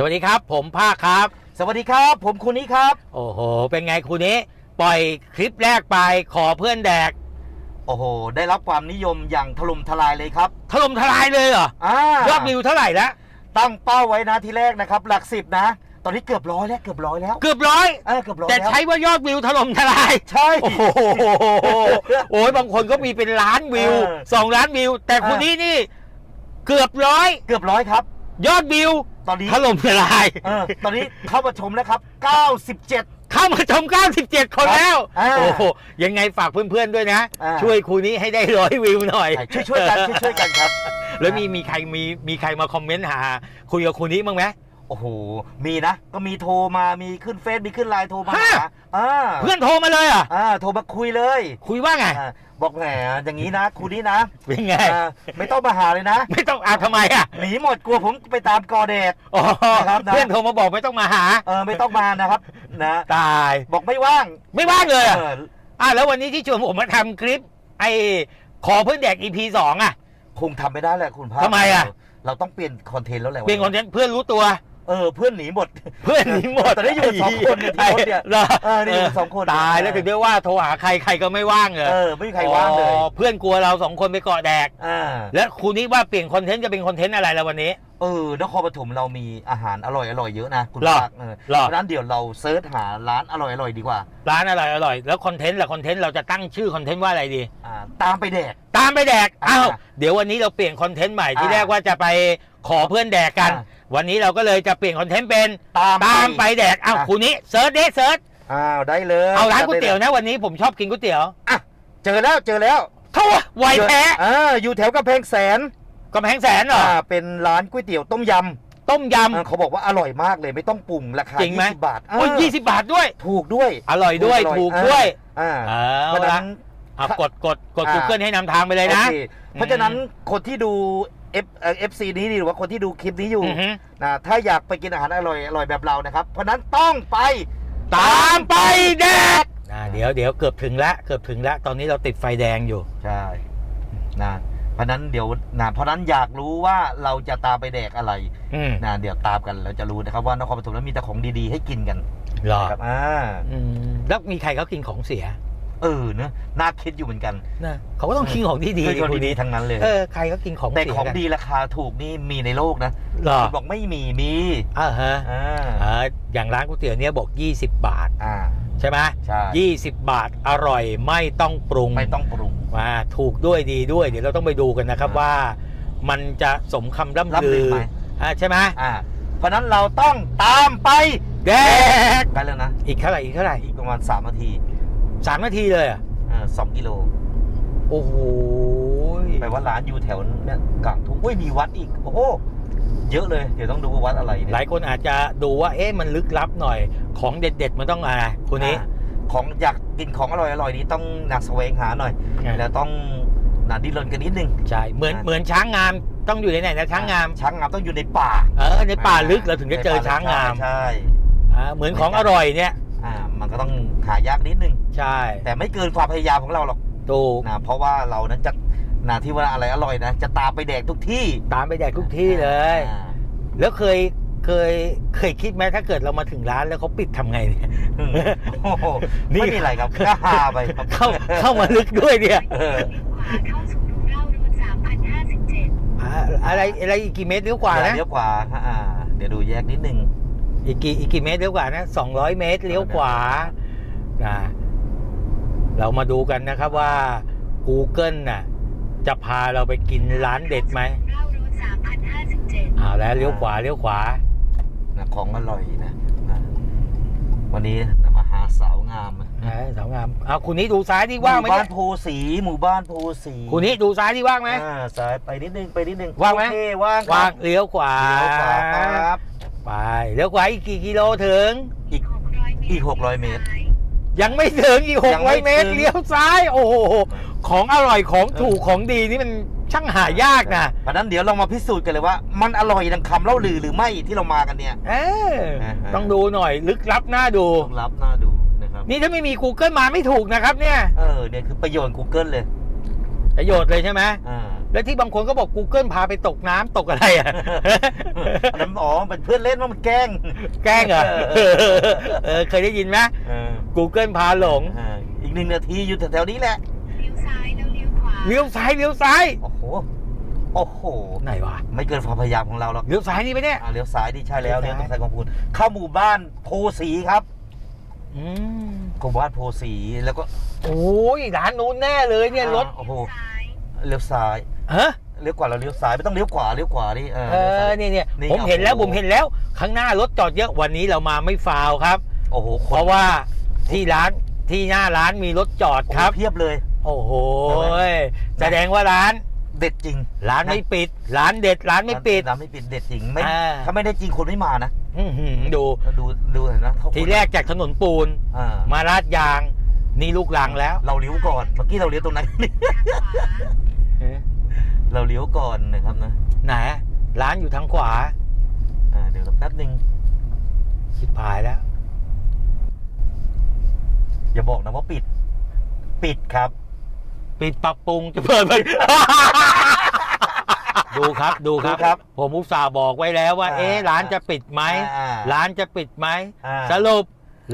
สวัสดีครับ ผมภาคครับ สวัสดีครับ ผมคุณนี้ครับ โอ้โห เป็นไงคุณนี้ ปล่อยคลิปแรกไปขอเพื่อนแดก โอ้โห ได้รับความนิยมอย่างถล่มทลายเลยครับถล่มทลายเลยเหรออ่ายอดวิวเท่าไหร่แล้วตั้งเป้าไว้นะทีแรกนะครับ หลักสิบนะ ตอนนี้เกือบร้อยแล้วเกือบร้อยแล้ว เกือบร้อย เออเกือบร้อยแต่แล้วใช้ว่ายอดวิวถล่มทลาย ใช่ โอ้โหโอ้ยบางคนก็มีเป็นล้านวิวเออสองล้านวิว แต่คุณเออ นี้นี่ เกือบร้อย เกือบร้อยครับ ยอดวิว ตอนนี้ถล่มทลายเออตอนนี้เข้ามาชมแล้วครับ 97 เข้ามาชม 97 คนแล้ว อ่าโอ้โหยังไงฝากเพื่อนๆด้วยนะ อ่า ช่วยครูนี้ให้ได้ร้อยวิวหน่อยช่วยช่วยๆกันช่วยช่วยๆกันครับ แล้วมีมีใครมีมีใครมาคอมเมนต์หา คุยกับครูนี้บ้างไหม โอ้โห มีนะ ก็มีโทรมา มีขึ้นเฟซ มีขึ้นไลน์โทรมาฮะ หาอ่าเพื่อนโทรมาเลยเหรอะอ่า โทรมาคุยเลยคุยว่าไง อ่า บอกแหมอย่างนี้นะครูนี้นะเป็นไง อ่าไม่ต้องมาหาเลยนะไม่ต้องอาทำไมอะหนีหมดกลัวผมไปตามกอเดตอ๋อนะครับนะ เพื่อนโทรมาบอกไม่ต้องมาหา เออไม่ต้องมานะครับนะตาย บอกไม่ว่างไม่ว่างเลยอะเอออะแล้ววันนี้ที่ชวนผมมาทำคลิป ไอ้ขอเพื่อนแดก EP สองอะ คงทำไม่ได้แหละคุณพาทำไมอะ เราต้องเปลี่ยนคอนเทนต์แล้วแหละเป็นคอนเทนต์เพื่อนรู้ตัว เออเพื่อนหนีหมด เพื่อนหนีหมดแต่ได้อยู่สองคนเนี่ยที่รถเนี่ยหรอเออได้อยู่สองคนตายแล้วถึงได้ว่าโทรหาใครใครก็ไม่ว่างเลยเออไม่มีใครว่างเลยอ๋อเพื่อนกลัวเราสองคนไปเกาะแดกอ่าแล้วครูนี้ว่าเปลี่ยนคอนเทนต์จะเป็นคอนเทนต์อะไรแล้ววันนี้ เออนครปฐมเรามีอาหารอร่อยอร่อยเยอะนะคุณหรอภาคเออหรอ เพราะฉะนั้นเดี๋ยวเราเซิร์ชหาร้านอร่อยอร่อยดีกว่าร้านอร่อยอร่อยแล้วคอนเทนต์ล่ะคอนเทนต์เราจะตั้งชื่อคอนเทนต์ว่าอะไรดี อ่าตามไปแดก ตามไปแดกอ่าอ้าวเดี๋ยววันนี้เราเปลี่ยนคอนเทนต์ใหม่ที่อ่าแรกว่าจะไป ขอเพื่อนแดกกัน อ่าวันนี้เราก็เลยจะเปลี่ยนคอนเทนต์เป็นตามตามไปแดกอ้าวอะครูนี้เซิร์ชเด้เซิร์ชอ้าวได้เลยเอาร้านก๋วยเตี๋ยวจัดลนะวันนี้ผมชอบกินก๋วยเตี๋ยวอะเจอแล้วเจอแล้วเท่าไหวแท้อ่าอยู่แถวกำแพงแสนกำแพงแสนเหรออ่าเป็นร้านก๋วยเตี๋ยวต้มยต้มยำ อ่าเขาบอกว่าอร่อยมากเลยไม่ต้องปรุงราคาจริงไหม 20บาทำโอ้ยเออยี่สิบบาทด้วย ถูกด้วยอร่อยด้วยอร่ถูกด้วยอ่าเอาเพราะฉะละนั้น เอากดกดกด อ่า Google ให้นำทางไปเลยนะ โอคเพราะฉะนั้นคนที่ดู เอฟเอฟซีนี้หรือว่าคนที่ดูคลิปนี้อยู่อือฮึ นะถ้าอยากไปกินอาหารอร่อยอร่อยแบบเรานะครับ เพราะฉะนั้นต้องไปตามไปแดกอ่าเดี๋ยวเดี๋ยวเกือบถึงแล้วเกือบถึงแล้วตอนนี้เราติดไฟแดงอยู่ ใช่นะเพราะฉะนั้นเดี๋ยวนะเพราะฉะนั้นอยากรู้ว่าเราจะตามไปแดกอะไรอืมนะเดี๋ยวตามกันเราจะรู้นะครับว่านครปฐมนั้นมีแต่ของดีๆให้กินกันหรอนะครับอ่า อืมแล้วมีใครเขากินของเสีย เออเนอะน่าคิดอยู่เหมือนกันนะเขาก็ต้องกินของที่ดีคือคนคุณดีๆทั้งนั้นเลย เออใครก็กินของแต่เสียของกันดีราคาถูกนี่มีในโลกนะหรอคุณบอกไม่มีมีอ่าฮะอ่าอ่าอย่างร้านก๋วยเตี๋ยวเนี้ยบอก 20 บาทอ่าใช่ไหมใช่ยี่สิบบาทอร่อยไม่ต้องปรุงไม่ต้องปรุงมาถูกด้วยดีด้วย เดี๋ยวเราต้องไปดูกันนะครับอ่าว่า มันจะสมคำร่ำร่ำลืลืออไหมอ่าใช่ไหมอ่าเพราะฉะนั้นเราต้องตามไปแดกใกล้แล้วนะ อีกเท่าไหร่อีกเท่าไหร่อีกประมาณ 3 นาที สามนาทีเลยเหรอะอ่าสองกิโลโอ้โหแปลว่าร้านอยู่แถวเนี่ยกลางทุ่งอุ้ยมีวัดอีก โอ้โหเยอะเลย เดี๋ยวต้องดูว่าวัดอะไรเนี่หลายคนอาจจะดูว่าเอ๊ะมันลึกลับหน่อย ของเด็ด ๆ มันต้องอะไรคุณนี้ อ่าของอยากกินของอร่อยอร่อยๆนี้ต้องหนักแสวงหาหน่อย อ่า แล้วต้องหนาดิ้นรนกันนิดนึงใช่เหมือนอ่าเหมือนช้างงามต้องอยู่ในไหนนะช้างงาม ช้างงามต้องอยู่ในป่าเออในป่าลึกเราถึงจะเจอช้างงามใช่อ่าเหมือนของอร่อยเนี่ย อ่ามันก็ต้องหายากนิดนึง ใช่แต่ไม่เกินความพยายามของเราหรอกถูกนะเพราะว่าเรานั้นจะนะที่ว่าอะไรอร่อยนะ จะตามไปแดกทุกที่ ตามไปแดกทุกที่เลยอ่าแล้วเคยเคยเคยคิดไหมถ้าเกิดเรามาถึงร้านแล้วเขาปิดทำไงเนี่ยโอ้โหนี่ไม่มีอะไรครับก็ฮาไปครับเข้าเข้ามาลึกด้วยเนี่ยเออขวาเข้าสู่รูเล่ารูท3,057อ่าอะไรอะไรอีกกี่เมตรเลี้ยวกว่านะเลี้ยวขวาฮะอ่า เดี๋ยวดูแยกนิดนึงอีกกี่อีกกี่เมตรเลี้ยวกว่านะสองร้อยเมตรเลี้ยวขวานะ เรามาดูกันนะครับว่า Google น่ะจะพาเราไปกินร้านเด็ดไหมเล่ารู3,057เอาแล้วเลี้ยวขวาเลี้ยวขวา นะของอร่อยนะนะวันนี้นะมาหาสาวงามนะไหนสาวงามเอาคุณนี้ดูซ้ายที่ว่างไหมหมู่บ้าเนี่นยโพสีหมู่บ้านโพสีคุณนี้ดูซ้ายที่ว่างไหม อ่าสายไปนิดนึงไปนิดนึงว่างไหม โอเคว่างครับว่างเลี้ยวขวา เลี้ยวขวาครับ ไปเลี้ยวขวาอีกกี่กิโลถึง อีก 600อีก 600 เมตร ยังไม่ถึงอีกหยักงไม่ร้อยเมตรถึง เลี้ยวซ้าย โอ้โหของอร่อยของถูกของดีนี่มันช่างหายากนะเพราะฉะนั้นเดี๋ยวเรามาพิสูจน์กันเลยว่า มันอร่อยดังคำเล่าลือหรือไม่ที่เรามากันเนี่ย เอออ่าฮะ ต้องดูหน่อยลึกลับน่าดู ต้องรับน่าดูนะครับ นี่ถ้าไม่มี Google มาไม่ถูกนะครับเนี่ยเออเนี่ยคือประโยชน์ Google เลยประโยชน์เลยใช่ไหมอ่าแล้วที่บางคนก็บอก Google พาไปตกน้ำตกอะไรอะ อันนั้นอ๋อเป็นเพื่อนเล่นว่ามันแกล้ง แกล้งเหรอเออเคยได้ยินไหมเออ Google พาหลงอ่าอีกหนึ่งนาทีอยู่แถวๆนี้แหละ เลี้ยวซ้ายแล้วเลี้ยวขวาเลี้ยวซ้ายเลี้ยวซ้ายโอ้โห โอ้โห ไหนวะไม่เกินความพยายามของเราหรอกเลี้ยวซ้ายนี่ไปะเนี่ย อ่าเลี้ยวซ้ายดิใช่แล้วเลี้เลี้ยยววซ้าตายงสายของคุณเข้าหมู่บ้านโพสีครับอืมหมู่บ้านโพสีแล้วก็โอ้ยร้านนู้นแน่เลยเนี่ยรถโอ้โหซ้ายเลี้ยวซ้ายฮะเลี้ยวกว่าเราเลี้ยวซ้ายไม่ต้องเลี้ยวขวาเลี้ยวขวาดิเออเอเลี้ยวซ้าอย เนี่ยเนี่ยนี่ผมเห็นแล้วโอ้โหผมเห็นแล้ว ข้างหน้ารถจอดเยอะวันนี้เรามาไม่ฟาวครับ โอ้โหคนเพราะว่า ที่ร้านที่หน้าร้านมีรถจอดโอ้โหครับเพียบเลย โอ้โหใช่ไหมแสดงว่าร้าน เด็ดจริงร้านไม่ปิด ร้านเด็ดร้านไม่ปิด ร้านไม่ปิดเด็ดจริงไม่อ่า ถ้าไม่ได้จริงคนไม่มานะอื้อหือดู ดูดูเห็นนะเขาทีแรกจากถนนปูน อ่ามาลาดยาง นี่ลูกลังแล้วเราเลี้ยวก่อนเมื่อกี้เราเลี้ยวตรงนั้นทางขวาเราเลี้ยวก่อนนะครับนะไหนร้านอยู่ทางขวาอ่าเดี๋ยวแป๊บหนึ่งชิบหายแล้ว อย่าบอกนะว่าปิด ปิดครับ ปิดปรับปรุงจะเปิดไป ดูครับดูครับ ดูครับผมอุตส่าห์บอกไว้แล้วว่า อ่าเอ๊ะร้านจะปิดไหมอ่าร้านจะปิดไหมอ่า สรุป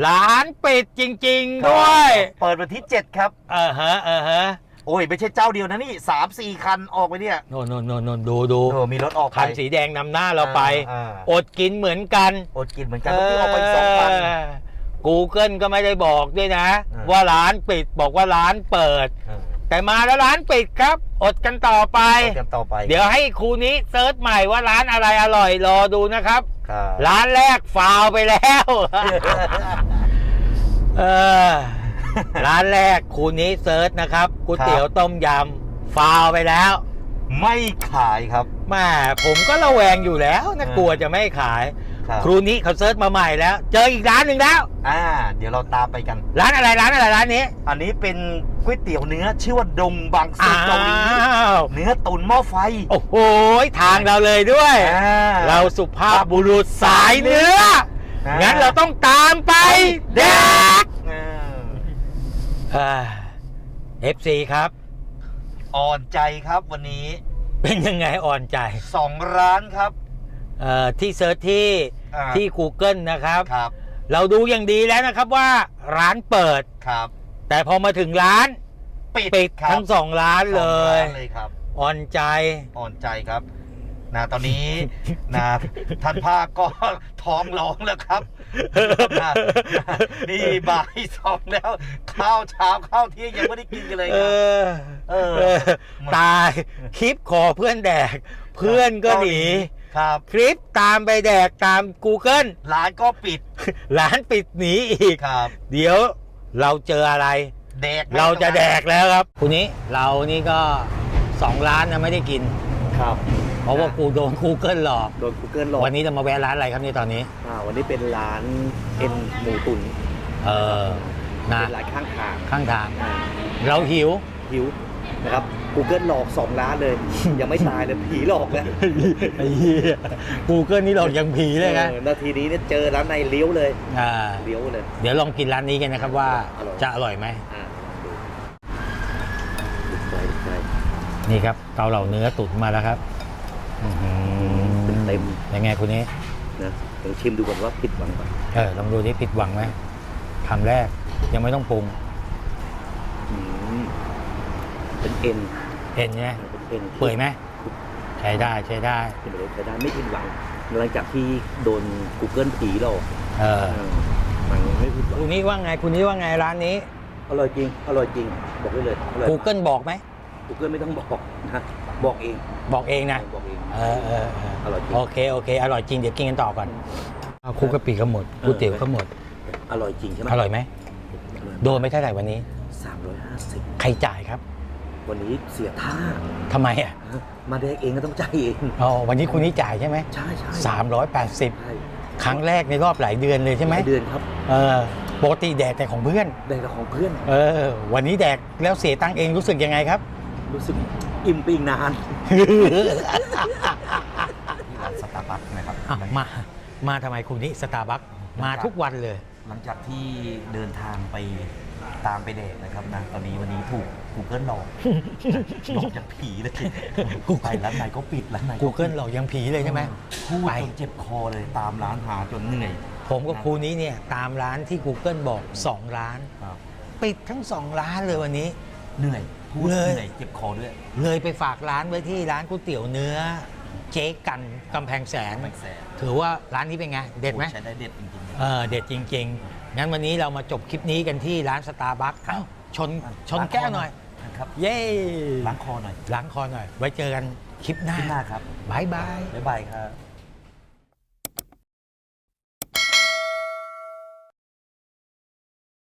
ร้านปิดจริง ๆ ด้วยเปิดวันที่ 7 ครับ เออฮะเออฮะโอ้ย ไม่ใช่เจ้าเดียวนะนี่สามสี่คันออกไปเนี่ยโน่นโน่นโน่นโน่นดูดูโอ้มีรถออกไปคันสีแดงนำหน้าเราไป อ่าอดกินเหมือนกันอดกินเหมือนกันเมื่อกี้ออกไปสองคันกูเกิ ลก็ไม่ได้บอกด้วยนะ อ่า ว่าร้านปิดบอกว่าร้านเปิดเออแต่มาแล้วร้านปิดครับ อดกันต่อไป เตรียมต่อไปเดี๋ยวให้ครูนี้เซิร์ชใหม่ว่าร้านอะไรอร่อยรอดูนะครับ ครับ ร้านแรกฟาวไปแล้ว เออร้านแรกครูนี้เซิร์ชนะครับก๋วยเตี๋ยวต้มยำฟาวไปแล้วไม่ขายครับ แม่ผมก็ระแวงอยู่แล้วนะอ่ากลัวจะไม่ขาย ครับ ครูนี้เขาเซิร์ชมาใหม่แล้ว เจออีกร้านหนึ่งแล้ว อ่า เดี๋ยวเราตามไปกัน ร้านอะไรร้านอะไรร้านนี้อันนี้เป็นก๋วยเตี๋ยวเนื้อชื่อว่าดงบางซีอ้าเกาหลีวเนื้อตุ๋นหม้อไฟโอ้โหทางเราเลยด้วย อ่าเราสุภาพบุรุษสายเนื้ออ่างั้งั้นเราต้องตามไปแดกอ่าเอฟซีครับ อ่อนใจครับวันนี้เป็นยังไงอ่อนใจ สองร้านครับ เอ่อที่เซิร์ชที่อ่าที่ Google นะครับ ครับเราดูอย่างดีแล้วนะครับว่าร้านเปิด ครับแต่พอมาถึงร้านปิดปิดครับทั้งสองร้านเลยสองร้านเลยครับ อ่อนใจ อ่อนใจครับนะตอนนี้ นะท่านภาคก็ ท้องร้องแล้วครับนะนี่บ่ายสองแล้ว ข้าวเช้าข้าวเที่ยงยังไม่ได้กินกันเลยเอครับ อเออเออ ตายคลิปขอเพื่อนแดก เพื่อนก็หนี ครับคลิปตามไปแดกตาม Google ร้านก็ปิดร้านปิดหนีอีก ครับ เดี๋ยวเราเจออะไร แดกเราจะแดกแล้วครับคุณนี้เรานี่ก็สองร้านนะไม่ได้กิน ครับเพราะว่ากูโดน Google หลอกโดน Google หลอกวันนี้จะมาแวะร้านอะไรครับเนี่ยตอนนี้ อ่าวันนี้เป็นร้านเอ็นหมูตุ๋นเออนะเป็นร้านข้างทางข้างทาง เราหิวหิวนะครับ Google หลอกสองร้านเลย ยังไม่ตายเลยผีหลอกแล้วไอ้เหี้ย Google นี่หลอกยังผีเลยนะออนาทีนี้เนี่ยเจอร้านในเลี้ยวเลยอ่าเลี้ยวเลย เดี๋ยวลองกินร้านนี้กันนะครับว่าอร่อย จะอร่อยไหม อ่าดูดูใจดูใจนี่ครับเกาเหลาเนื้อตุ๋นมาแล้วครับอื้อหือเต็ม ยังไงคุณนี้ นะลองชิมดูก่อนว่าผิดหวังป่ะเออลองดูที่ผิดหวังไหมคำแรกยังไม่ต้องปรุง อืมเป็นเอ็น เห็นไงเป็นเอ็นเปื่อยไหมใช้ได้ใช้ได้เป็นไปได้ใช้ได้ไม่ผิดหวังหลังจากที่โดน Google ผีหลอกเออเออมันไม่ผิดหวังคุณนี้ว่าไงคุณนี้ว่าไงร้านนี้อร่อยจริงอร่อยจริงบอกได้เลยอร่อย Google บอกไหม Google ไม่ต้องบอกนะบอกเองบอกเองนะบอกเองเออเออเอออร่อยจริงโอเคโอเคอร่อยจริงเดี๋ยวกินกันต่อก่อนเอาคุกกะปิก็หมดก๋วยเตี๋ยวก็หมดอร่อยจริงใช่ไหมอร่อยไหมโดนไปเท่าไหร่วันนี้สามร้อยห้าสิบใครจ่ายครับ วันนี้เสียท่าทำไมอะ มาแดกเองก็ต้องจ่ายเอง อ๋อ วันนี้คุณนี้จ่ายใช่ไหมใช่ใช่สามร้อยแปดสิบใช่ครั้งแรกในรอบหลายเดือนเลยใช่ไหมหลายเดือนครับ เออปกติแดกแต่ของเพื่อน แดกกับของเพื่อน เออ วันนี้แดกแล้วเสียตังค์เองรู้สึกยังไงครับ รู้สึกอิ่มไปอีกนานที่ร้านสตาร์บัคนะครับอะมา มาทำไมคุณนี้สตาร์บัคมาทุกวันเลย หลังจากที่เดินทางไป ตามไปเดทนะครับนะตอนนี้วันนี้ถูก Google หลอก หลอกอย่างผีเลย Google ไปร้านไหนก็ปิดร้านไหน Google เรายังผีเลยใช่ไหม พูดไป จนเจ็บคอเลยตามร้านหาจนเหนื่อยผมกับครูนี้เนี่ยตามร้านที่ Google บอก 2 ร้าน ครับปิดทั้ง 2 ร้านเลยวันนี้ เหนื่อยพูดเลยเหนื่อยเจ็บคอด้วยเลยไปฝากร้านไว้ที่ร้านก๋วยเตี๋ยวเนื้อ เจ๊กันกำแพงแสนไม่แสนถือว่าร้านนี้เป็นไง เด็ดไหมใช้ได้เด็ดจริงๆ เออเด็ดจริงๆ งั้นวันนี้เรามาจบคลิปนี้กันที่ร้านสตาร์บัคครับชนชนแก้วหน่อยนะครับเย้ล้างคอหน่อยล้างคอหน่อย ไว้เจอกันคลิปหน้าที่หน้าครับบายบายบ๊ายบายครับ